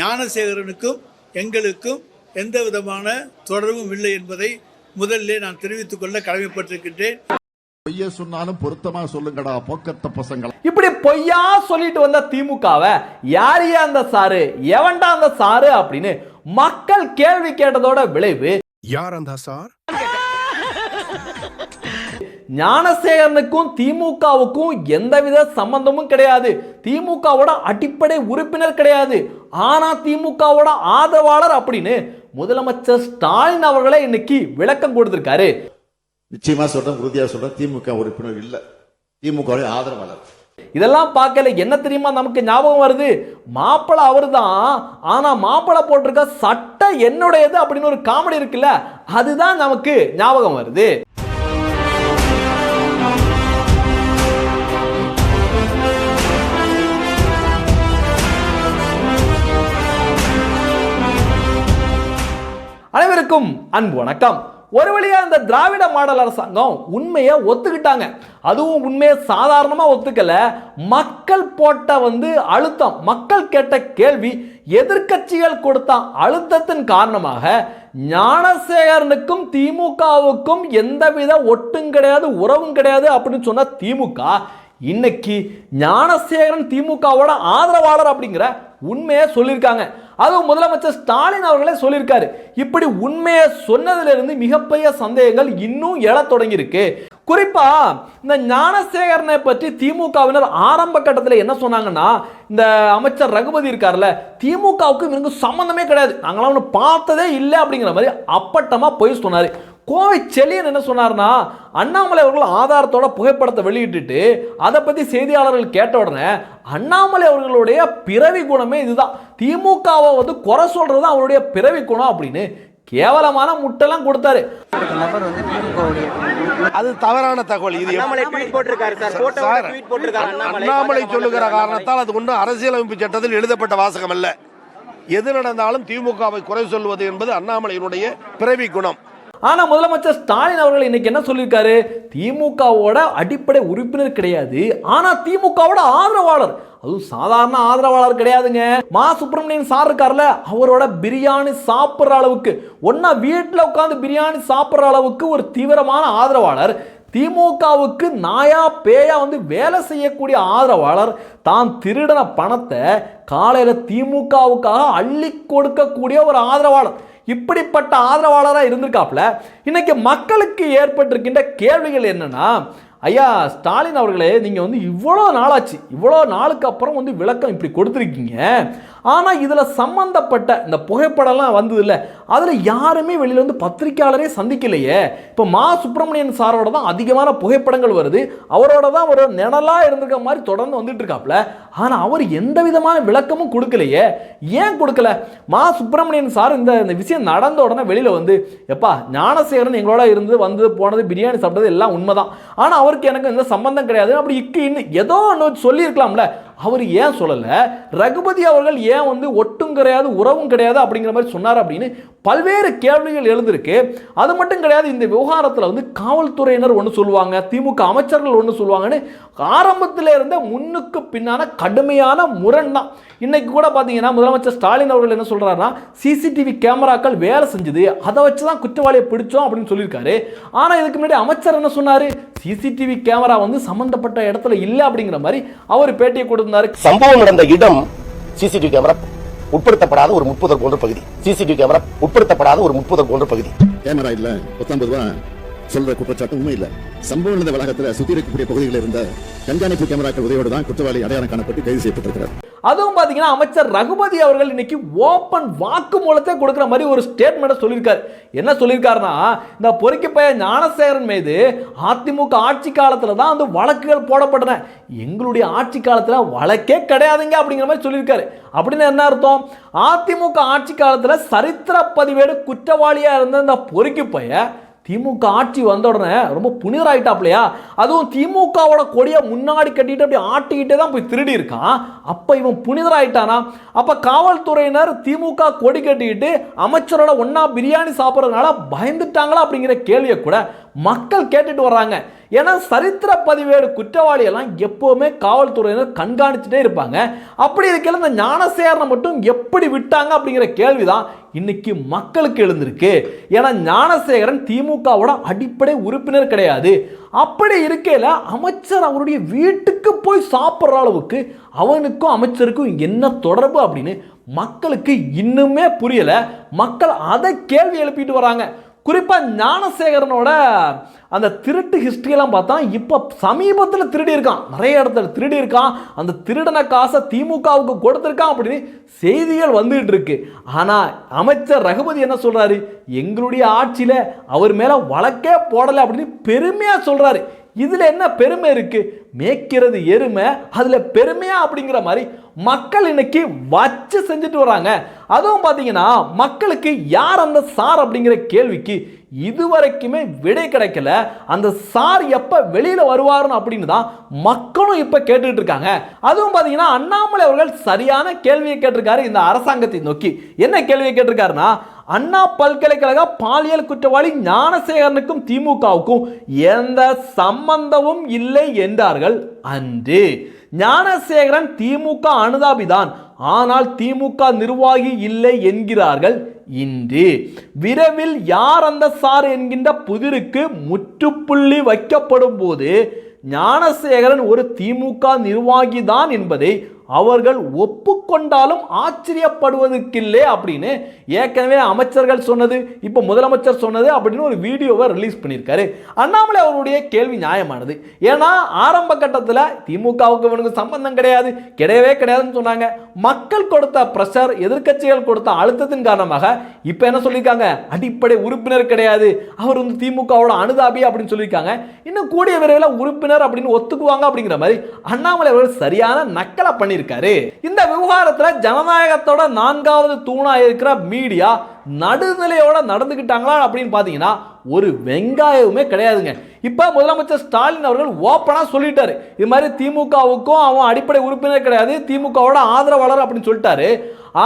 ஞானசேகரனுக்கும் எங்களுக்கும் எந்த விதமான தொடர்பும் இல்லை என்பதை முதலிலே நான் தெரிவித்துக் கொள்ள கடமைப்பட்டிருக்கின்றேன். பொய்ய சொன்னாலும் பொருத்தமா சொல்லுங்கடா போக்கத்த பசங்களா. இப்படி பொய்யா சொல்லிட்டு வந்த திமுகவை யாரையா அந்த சாரு எவன்டா அந்த சாரு அப்படின்னு மக்கள் கேள்வி கேட்டதோட விளைவு. யார் அந்த சார்? ஞானசேகரனுக்கும் திமுகவுக்கும் எந்தவித சம்பந்தமும் கிடையாது. திமுகவோட அடிப்படை உறுப்பினர் கிடையாது. ஆனா திமுகவோட ஆதரவாளர் அப்படின்னு முதலமைச்சர் ஸ்டாலின் அவர்களே இன்னைக்கு விளக்கம் கொடுத்திருக்காரு. நிச்சயமா சொல்றேன் உறுதியா சொல்றேன். திமுக உறுப்பினர் இல்ல. திமுக ஆதரவாளர். இதெல்லாம் பார்க்கல என்ன தெரியுமா நமக்கு ஞாபகம் வருது? மாப்பிளை அவர்தான். ஆனா மாப்பிளை போட்டிருக்க சட்டை என்னுடையது அப்படின்னு ஒரு காமெடி இருக்குல்ல? அதுதான் நமக்கு ஞாபகம் வருது. அனைவருக்கும் அன்பு வணக்கம். ஒரு வழியாக இந்த திராவிட மாடல் அரசாங்கம் உண்மையை ஒத்துக்கிட்டாங்க. அதுவும் உண்மையை சாதாரணமாக ஒத்துக்கல. மக்கள் போட்ட வந்து அழுத்தம் மக்கள் கேட்ட கேள்வி எதிர்க்கட்சிகள் கொடுத்த அழுத்தத்தின் காரணமாக ஞானசேகரனுக்கும் திமுகவுக்கும் எந்தவித ஒட்டும் கிடையாது உறவும் கிடையாது அப்படின்னு சொன்ன திமுக இன்னைக்கு ஞானசேகரன் திமுகவோட ஆதரவாளர் அப்படிங்கிற உண்மையை சொல்லியிருக்காங்க. அதுவும் முதலமைச்சர் ஸ்டாலின் அவர்களே சொல்லியிருக்காரு. இப்படி உண்மையை சொன்னதிலிருந்து மிகப்பெரிய சந்தேகங்கள் இன்னும் எழத் தொடங்கியிருக்கு. குறிப்பா இந்த ஞானசேகரனை பற்றி திமுகவினர் ஆரம்ப கட்டத்தில் என்ன சொன்னாங்கன்னா இந்த அமைச்சர் ரகுபதி இருக்கார்ல திமுகவுக்கு இவனுக்கு சம்மந்தமே கிடையாது. நாங்களாம் ஒன்று பார்த்ததே இல்லை அப்படிங்கிற மாதிரி அப்பட்டமாக போய் சொன்னார். கோவை செலியன் என்ன சொன்னார்னா அண்ணாமலை அவர்கள் ஆதாரத்தோட புகைப்படத்தை வெளியிட்டுட்டு அதை பற்றி செய்தியாளர்கள் கேட்ட உடனே அண்ணாமலை அவர்களுடைய பிறவி குணமே இதுதான். திமுகவை வந்து குறை சொல்றது தான் அவருடைய பிறவி குணம் அப்படின்னு கேவலமான முட்டெல்லாம் கொடுத்தாரு. அது தவறான தகவல். இது அண்ணாமலை ட்வீட் போட்டிருக்காரு சார். போட்டோ சார், ட்வீட் போட்டிருக்காரு அண்ணாமலை சொல்லுகிற காரணத்தால் அது ஒன்றும் அரசியலமைப்பு சட்டத்தில் எழுதப்பட்ட வாசகம் அல்ல. எது நடந்தாலும் திமுகவை குறை சொல்வது என்பது அண்ணாமலையினுடைய பிறவி குணம். ஆனால் முதலமைச்சர் ஸ்டாலின் அவர்கள் இன்னைக்கு என்ன சொல்லியிருக்காரு? திமுகவோட அடிப்படை உறுப்பினர் கிடையாது. ஆனால் திமுகவோட ஆதரவாளர். அதுவும் சாதாரண ஆதரவாளர் கிடையாதுங்க. மா. சுப்பிரமணியன் சார் இருக்கார்ல அவரோட பிரியாணி சாப்பிட்ற அளவுக்கு. ஒன்னா வீட்டில் உட்காந்து பிரியாணி சாப்பிட்ற அளவுக்கு ஒரு தீவிரமான ஆதரவாளர். திமுகவுக்கு நாயா பேயா வந்து வேலை செய்யக்கூடிய ஆதரவாளர். தான் திருடின பணத்தை காலையில் திமுகவுக்காக அள்ளி கொடுக்கக்கூடிய ஒரு ஆதரவாளர். இப்படிப்பட்ட ஆதரவாளராக இருந்திருக்காப்புல? இன்னைக்கு மக்களுக்கு ஏற்பட்டிருக்கின்ற கேள்விகள் என்னன்னா ஐயா ஸ்டாலின் அவர்களே நீங்கள் வந்து இவ்வளோ நாளாச்சு இவ்வளோ நாளுக்கு அப்புறம் வந்து விளக்கம் இப்படி கொடுத்துருக்கீங்க. ஆனால் இதில் சம்மந்தப்பட்ட இந்த புகைப்படம்லாம் வந்தது இல்லை அதில் யாருமே வெளியில் வந்து பத்திரிக்கையாளரே சந்திக்கலையே. இப்போ மா சுப்பிரமணியன் சாரோட தான் அதிகமான புகைப்படங்கள் வருது. அவரோட தான் ஒரு நிழலாக இருந்திருக்க மாதிரி தொடர்ந்து வந்துட்டு இருக்காப்ல ஆனால் அவர் எந்த விதமான விளக்கமும் கொடுக்கலையே. ஏன் கொடுக்கல? மா சுப்பிரமணியன் சார் இந்த இந்த விஷயம் நடந்த உடனே வெளியில் வந்து எப்பா ஞானசேகரன் எங்களோட இருந்து வந்து போனது பிரியாணி சாப்பிட்டது எல்லாம் உண்மைதான். ஆனால் அவருக்கு எனக்கு எந்த சம்பந்தம் கிடையாது. அப்படி இக்கு இன்னும் ஏதோ ஒன்று சொல்லியிருக்கலாம்ல. அவர் ஏன் சொல்லலை? ரகுபதி அவர்கள் ஏன் வந்து ஒட்டும் கிடையாது உறவும் கிடையாது அப்படிங்கிற மாதிரி சொன்னார் அப்படின்னு பல்வேறு கேள்விகள் எழுந்திருக்கு. அது மட்டும் கிடையாது இந்த விவகாரத்தில் வந்து காவல்துறையினர் ஒன்று சொல்லுவாங்க திமுக அமைச்சர்கள் ஒன்று சொல்லுவாங்கன்னு ஆரம்பத்தில் இருந்த முன்னுக்கு பின்னான கடுமையான முரண் தான் இன்னைக்கு கூட பார்த்தீங்கன்னா முதலமைச்சர் ஸ்டாலின் அவர்கள் என்ன சொல்கிறாருன்னா சிசிடிவி கேமராக்கள் வேலை செஞ்சது அதை வச்சு தான் குற்றவாளியை பிடிச்சோம் அப்படின்னு சொல்லியிருக்காரு. ஆனால் இதுக்கு முன்னாடி அமைச்சர் என்ன சொன்னார்? சிசிடிவி கேமரா வந்து சம்மந்தப்பட்ட இடத்துல இல்லை அப்படிங்கிற மாதிரி அவர் பேட்டியை கொடுத்திருந்தாரு சம்பவம் நடந்த இடம் சிசிடிவி கேமரா உட்படுத்தப்படாத ஒரு முப்பது போன்ற பகுதி. சிசிடிவி கேமரா உட்படுத்தப்படாத ஒரு முப்பது போன்ற பகுதி. கேமரா இல்ல. பத்தொன்பது ரூபா. சொல்ற குற்றச்சாட்டு உண்மை இல்ல. சம்பவம் நடந்த வளாகத்துல சுத்தி இருக்கக்கூடிய பகுதிகளில் இருந்த கண்காணிப்பு கேமராக்கள் உதவியோடு தான் குற்றவாளி அடையாளம் காணப்பட்டு கைது செய்யப்பட்டிருக்கிறார். அதுவும் பார்த்தீங்கன்னா அமைச்சர் ரகுபதி அவர்கள் இன்னைக்கு ஓப்பன் வாக்குமூலத்தை கொடுக்குற மாதிரி ஒரு ஸ்டேட்மெண்ட்டை சொல்லியிருக்காரு. என்ன சொல்லியிருக்காருன்னா இந்த பொறுக்கி பையன் ஞானசேகரன் மீது அதிமுக ஆட்சி காலத்தில் தான் வந்து வழக்குகள் போடப்பட்டன. எங்களுடைய ஆட்சி காலத்தில் வழக்கே கிடையாதுங்க அப்படிங்கிற மாதிரி சொல்லியிருக்காரு. அப்படின்னு என்ன அர்த்தம்? அதிமுக ஆட்சி காலத்தில் சரித்திர பதிவேடு குற்றவாளியாக இருந்த இந்த பொறுக்கி பையன் திமுக ஆட்சி வந்த உடனே ரொம்ப புனிதராயிட்டாப்லையா? அதுவும் திமுகவோட கொடியை முன்னாடி கட்டிட்டு அப்படி ஆட்டிக்கிட்டே தான் போய் திருடி இருக்கான் அப்போ இவன் புனிதராயிட்டானா? அப்போ காவல்துறையினர் திமுக கொடி கட்டிக்கிட்டு அமைச்சரோட ஒன்றா பிரியாணி சாப்பிட்றதுனால பயந்துட்டாங்களா அப்படிங்கிற கேள்வியை கூட மக்கள் கேட்டுட்டு வர்றாங்க. ஏன்னா சரித்திர பதிவேடு குற்றவாளியெல்லாம் எப்போவுமே காவல்துறையினர் கண்காணிச்சுட்டே இருப்பாங்க. அப்படி இருக்கையில இந்த ஞானசேரனை மட்டும் எப்படி விட்டாங்க அப்படிங்கிற கேள்விதான் இன்னைக்கு மக்களுக்கு எழுந்திருக்கு. ஏன்னா ஞானசேகரன் திமுகவோட அடிப்படை உறுப்பினர் கிடையாது. அப்படி இருக்கையில் அமைச்சர் அவருடைய வீட்டுக்கு போய் சாப்பிட்ற அளவுக்கு அவனுக்கும் அமைச்சருக்கும் என்ன தொடர்பு அப்படின்னு மக்களுக்கு இன்னுமே புரியலை. மக்கள் அதை கேள்வி எழுப்பிட்டு வராங்க. குறிப்பாக ஞானசேகரனோட அந்த திருட்டு ஹிஸ்ட்ரியெல்லாம் பார்த்தா இப்போ சமீபத்தில் திருடி இருக்கான். நிறைய இடத்துல திருடி இருக்கான். அந்த திருடன காசை திமுகவுக்கு கொடுத்துருக்கான் அப்படின்னு செய்திகள் வந்துகிட்டு இருக்கு. ஆனால் அமைச்சர் ரகுபதி என்ன சொல்கிறாரு எங்களுடைய ஆட்சியில் அவர் மேலே வழக்கே போடலை அப்படின்னு பெருமையாக சொல்கிறாரு இதில் என்ன பெருமை இருக்கு? மேய்க்கிறது எருமை அதில் பெருமையா அப்படிங்கிற மாதிரி மக்கள் இன்னைக்கு வச்சு செஞ்சுட்டு வராங்க அதுவும் பார்த்தீங்கன்னா மக்களுக்கு யார் அந்த சார் அப்படிங்கிற கேள்விக்கு இதுவரைக்குமே விடை கிடைக்கல. அந்த சார் எப்போ வெளியில் வருவார்னு அப்படின்னு தான் மக்களும் இப்போ கேட்டுட்டு இருக்காங்க. அதுவும் பார்த்தீங்கன்னா அண்ணாமலை அவர்கள் சரியான கேள்வியை கேட்டிருக்காரு இந்த அரசாங்கத்தை நோக்கி. என்ன கேள்வியை கேட்டிருக்காருன்னா அண்ணா பல்கலைக்கழக பாலியல் குற்றவாளி ஞானசேகரனுக்கும் திமுகவுக்கும் எந்த சம்பந்தமும் இல்லை என்றார்கள் அன்று. ஞானசேகரன் திமுக அனுதாபிதான். ஆனால் திமுக நிர்வாகி இல்லை என்கிறார்கள் இன்று. விரைவில் யார் அந்த சார் என்கின்ற புதிருக்கு முற்றுப்புள்ளி வைக்கப்படும் போது ஞானசேகரன் ஒரு திமுக நிர்வாகி தான் என்பதை அவர்கள் ஒப்புக்கொண்டாலும் ஆச்சரியப்படுவதற்கில்லை அப்படின்னு ஏற்கனவே அமைச்சர்கள் சொன்னது இப்போ முதலமைச்சர் சொன்னது அப்படின்னு ஒரு வீடியோவை ரிலீஸ் பண்ணியிருக்காரு. அண்ணாமலை அவருடைய கேள்வி நியாயமானது. ஏன்னா ஆரம்ப கட்டத்தில் திமுகவுக்கு இவனுக்கு சம்பந்தம் கிடையாது கிடையவே கிடையாதுன்னு சொன்னாங்க. மக்கள் கொடுத்த ப்ரெஷர் எதிர்க்கட்சிகள் கொடுத்த அழுத்தத்தின் காரணமாக இப்போ என்ன சொல்லியிருக்காங்க? அடிப்படை உறுப்பினர் கிடையாது. அவர் வந்து திமுகவோட அனுதாபி அப்படின்னு சொல்லியிருக்காங்க. இன்னும் கூடிய விரைவில் உறுப்பினர் அப்படின்னு ஒத்துக்குவாங்க அப்படிங்கிற மாதிரி அண்ணாமலை அவர்கள் சரியான நக்கலை பண்ணி பண்ணியிருக்காரு. இந்த விவகாரத்தில் ஜனநாயகத்தோட நான்காவது தூணா இருக்கிற மீடியா நடுநிலையோட நடந்துக்கிட்டாங்களா அப்படின்னு பார்த்தீங்கன்னா ஒரு வெங்காயமே கிடையாதுங்க. இப்போ முதலமைச்சர் ஸ்டாலின் அவர்கள் ஓப்பனாக சொல்லிட்டாரு. இது மாதிரி திமுகவுக்கும் அவன் அடிப்படை உறுப்பினர் கிடையாது திமுகவோட ஆதரவாளர் அப்படின்னு சொல்லிட்டாரு.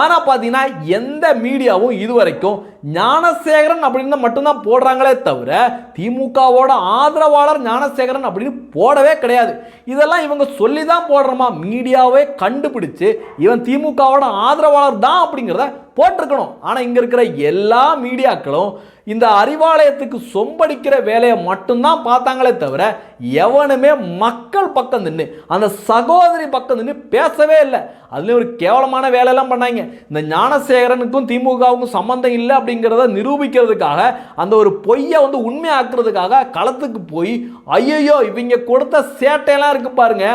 ஆனால் பார்த்தீங்கன்னா எந்த மீடியாவும் இதுவரைக்கும் ஞானசேகரன் அப்படின்னு மட்டும்தான் போடுறாங்களே தவிர திமுகவோட ஆதரவாளர் ஞானசேகரன் அப்படின்னு போடவே கிடையாது. இதெல்லாம் இவங்க சொல்லி தான் போடுறோமா? மீடியாவே கண்டுபிடிச்சு இவன் திமுகவோட ஆதரவாளர் தான் அப்படிங்கிறத போட்டிருக்கணும். ஆனால் இங்கே இருக்கிற எல்லா மீடியாக்களும் இந்த அறிவாலயத்துக்கு சொம்படிக்கிற வேலையை மட்டும்தான் பார்த்தாங்களே தவிர எவனுமே மக்கள் பக்கம் நின்று அந்த சகோதரி பக்கம் நின்று பேசவே இல்லை. அதுலேயும் ஒரு கேவலமான வேலையெல்லாம் பண்ணாங்க. இந்த ஞானசேகரனுக்கும் திமுகவுக்கும் சம்மந்தம் இல்லை அப்படிங்கிறத நிரூபிக்கிறதுக்காக அந்த ஒரு பொய்யை வந்து உண்மையாக்குறதுக்காக களத்துக்கு போய் ஐயையோ இவங்க கொடுத்த சேட்டையெல்லாம் இருக்கு பாருங்க.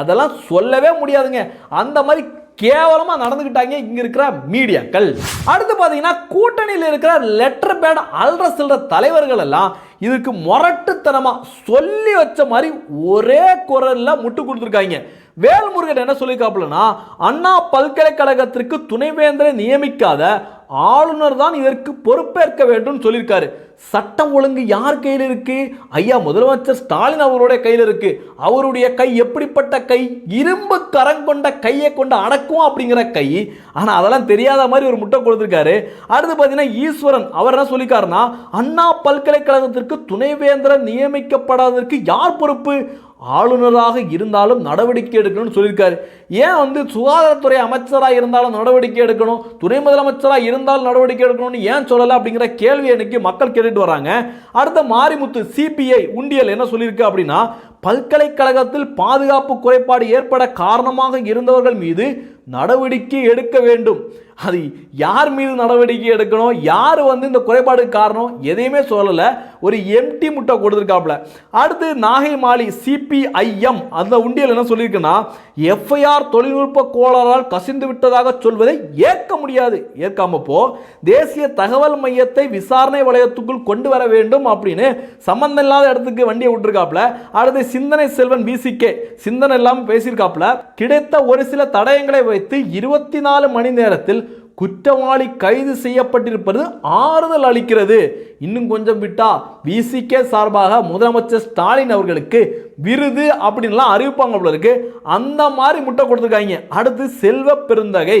அதெல்லாம் சொல்லவே முடியாதுங்க. அந்த மாதிரி கேவலமாக நடந்துக்கிட்டாங்க இங்கே இருக்கிற மீடியாக்கள். அடுத்து பார்த்தீங்கன்னா கூட்டணியில் இருக்கிற லெட்டர் பேட் அல்ற சில்ற தலைவர்கள் எல்லாம் இதுக்கு முரட்டுத்தனமாக சொல்லி வச்ச மாதிரி ஒரே குரலில் முட்டு கொடுத்துருக்காங்க. வேல்முருகன் என்ன சொல்லியிருக்காப்புலன்னா அண்ணா பல்கலைக்கழகத்திற்கு துணைவேந்தரை நியமிக்காத ஆளுநர் தான் இதற்கு பொறுப்பேற்க வேண்டும் சொல்லியிருக்காரு. சட்டம் ஒழுங்கு யார் கையில் இருக்கு? ஐயா முதலமைச்சர் ஸ்டாலின் அவருடைய கையில் இருக்கு. அவருடைய கை எப்படிப்பட்ட கை? இரும்பு கரம் கொண்ட கையை கொண்டு அடக்கும் அப்படிங்கிற கை. ஆனால் அதெல்லாம் தெரியாத மாதிரி ஒரு முட்டை கொடுத்துருக்காரு. அடுத்து பார்த்தீங்கன்னா ஈஸ்வரன் அவர் என்ன சொல்லியிருக்காருன்னா அண்ணா பல்கலைக்கழகத்திற்கு துணைவேந்தரர் நியமிக்கப்படாததற்கு யார் பொறுப்பு? ஆளுநராக இருந்தாலும் நடவடிக்கை எடுக்கணும்னு சொல்லியிருக்காரு. ஏன் வந்து சுகாதாரத்துறை அமைச்சராக இருந்தாலும் நடவடிக்கை எடுக்கணும்? துணை முதலமைச்சராக இருந்தாலும் நடவடிக்கை எடுக்கணும்னு ஏன் சொல்லலை அப்படிங்கிற கேள்வி எனக்கு மக்கள் கேட்டுட்டு வராங்க. அடுத்த மாரிமுத்து சிபிஐ உண்டியல் என்ன சொல்லியிருக்கு அப்படின்னா பல்கலைக்கழகத்தில் பாதுகாப்பு குறைபாடு ஏற்பட காரணமாக இருந்தவர்கள் மீது நடவடிக்கை எடுக்க வேண்டும். அது யார் மீது நடவடிக்கை எடுக்கணும்? யார் வந்து இந்த குறைபாடுக்கு காரணம்? எதையுமே சொல்லலை. ஒரு எம்டி முட்டை கொடுத்துருக்காப்புல. அடுத்து நாகை மாலி சிபிஐஎம் அந்த உண்டியல் என்ன சொல்லியிருக்குன்னா எஃப்ஐஆர் தொழில்நுட்ப கோளாறால் கசிந்து விட்டதாக சொல்வதை ஏற்க முடியாது. ஏற்காம போ. தேசிய தகவல் மையத்தை விசாரணை வளையத்துக்குள் கொண்டு வர வேண்டும் அப்படின்னு சம்பந்தம் இல்லாத இடத்துக்கு வண்டியை விட்டுருக்காப்புல. அடுத்து சிந்தனை செல்வன் பிசிகே சிந்தனை இல்லாமல் பேசியிருக்காப்புல. கிடைத்த ஒரு சில தடயங்களை வைத்து இருபத்தி நாலு மணி நேரத்தில் குற்றவாளி கைது செய்யப்பட்டிருப்பது ஆறுதல் அளிக்கிறது. இன்னும் கொஞ்சம் விட்டா விசிகே சார்பாக முதலமைச்சர் ஸ்டாலின் அவர்களுக்கு விருது அப்படின்லாம் அறிவிப்பாங்க போல இருக்கு. அந்த மாதிரி முட்டை கொடுத்துருக்காங்க. அடுத்து செல்வ பெருந்தகை.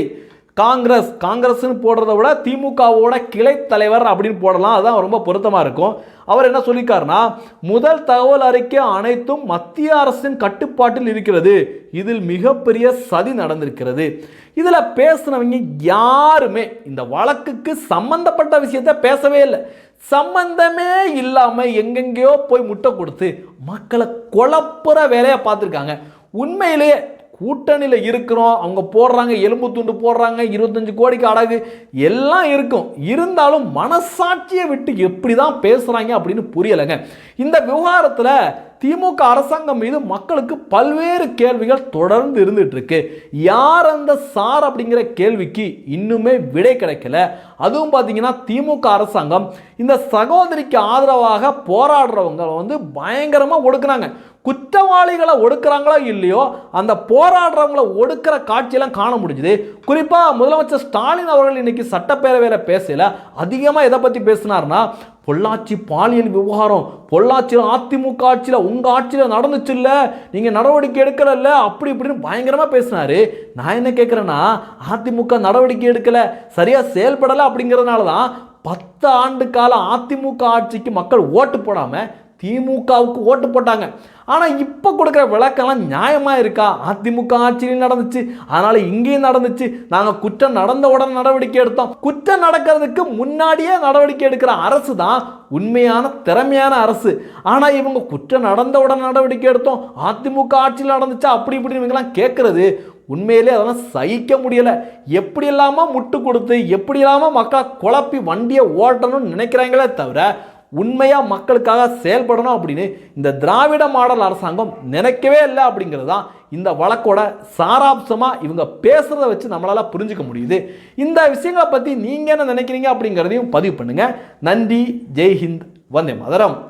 காங்கிரஸ் காங்கிரஸ்னு போடுறத விட திமுகவோட கிளை தலைவர் அப்படின்னு போடலாம். அதுதான் ரொம்ப பொருத்தமாக இருக்கும். அவர் என்ன சொல்லியிருக்காருன்னா முதல் தகவல் அறிக்கை அனைத்தும் மத்திய அரசின் கட்டுப்பாட்டில் இருக்கிறது. இதில் மிகப்பெரிய சதி நடந்திருக்கிறது. இதில் பேசினவங்க யாருமே இந்த வழக்குக்கு சம்பந்தப்பட்ட விஷயத்த பேசவே இல்லை. சம்பந்தமே இல்லாமல் எங்கெங்கேயோ போய் முட்டை கொடுத்து மக்களை குழப்புற வேலையை பார்த்துருக்காங்க. உண்மையிலேயே கூட்டணியில் இருக்கிறோம். அவங்க போடுறாங்க எலும்பு துண்டு போடுறாங்க இருபத்தஞ்சு கோடிக்கு அடகு. எல்லாம் இருக்கும். இருந்தாலும் மனசாட்சியை விட்டு எப்படி தான் பேசுகிறாங்க அப்படின்னு புரியலைங்க. இந்த விவகாரத்தில் திமுக அரசாங்கம் மீது மக்களுக்கு பல்வேறு கேள்விகள் தொடர்ந்து இருந்துட்டு இருக்கு. யார் அந்த சார் அப்படிங்கிற கேள்விக்கு இன்னுமே விடை கிடைக்கல. அதுவும் பார்த்தீங்கன்னா திமுக அரசாங்கம். இந்த சகோதரிக்கு ஆதரவாக போராடுறவங்க வந்து பயங்கரமாக ஒடுக்குறாங்க குற்றவாளிகளை ஒடுக்குறாங்களோ இல்லையோ அந்த போராடுறவங்கள ஒடுக்கிற காட்சியெல்லாம் காண முடிஞ்சுது. குறிப்பாக முதலமைச்சர் ஸ்டாலின் அவர்கள் இன்னைக்கு சட்டப்பேரவையில் பேசல. அதிகமாக எதை பற்றி பேசினார்னா பொள்ளாச்சி பாலியல் விவகாரம் பொள்ளாச்சியில் அதிமுக ஆட்சியில் உங்கள் ஆட்சியில் நடந்துச்சு இல்லை நீங்கள் நடவடிக்கை எடுக்கலைல்ல அப்படி இப்படின்னு பயங்கரமாக பேசினாரு. நான் என்ன கேட்குறேன்னா அதிமுக நடவடிக்கை எடுக்கலை சரியாக செயல்படலை அப்படிங்கிறதுனால தான் பத்து ஆண்டு கால அதிமுக ஆட்சிக்கு மக்கள் ஓட்டு போடாமல் திமுகவுக்கு ஓட்டு போட்டாங்க. ஆனால் இப்போ கொடுக்குற விளக்கம்லாம் நியாயமாக இருக்கா? அதிமுக ஆட்சியிலும் நடந்துச்சு. அதனால் இங்கேயும் நடந்துச்சு. நாங்கள் குற்றம் நடந்த உடனே நடவடிக்கை எடுத்தோம். குற்றம் நடக்கிறதுக்கு முன்னாடியே நடவடிக்கை எடுக்கிற அரசு தான் உண்மையான திறமையான அரசு. ஆனால் இவங்க குற்றம் நடந்த உடனே நடவடிக்கை எடுத்தோம். அதிமுக ஆட்சியில் நடந்துச்சா? அப்படி இப்படின்னு இவங்கெல்லாம் கேட்குறது உண்மையிலே அதெல்லாம் சகிக்க முடியலை. எப்படி இல்லாமல் முட்டு கொடுத்து எப்படி இல்லாமல் மக்களை குழப்பி வண்டியை ஓட்டணும்னு நினைக்கிறாங்களே தவிர உண்மையாக மக்களுக்காக செயல்படணும் அப்படின்னு இந்த திராவிட மாடல் அரசாங்கம் நினைக்கவே இல்லை அப்படிங்கிறது தான் இந்த வழக்கோட சாராம்சமாக இவங்க பேசுகிறத வச்சு நம்மளால் புரிஞ்சுக்க முடியுது. இந்த விஷயங்களை பற்றி நீங்கள் என்ன நினைக்கிறீங்க அப்படிங்கிறதையும் பதிவு பண்ணுங்கள் நன்றி. ஜெய்ஹிந்த். வந்தே மதரம்.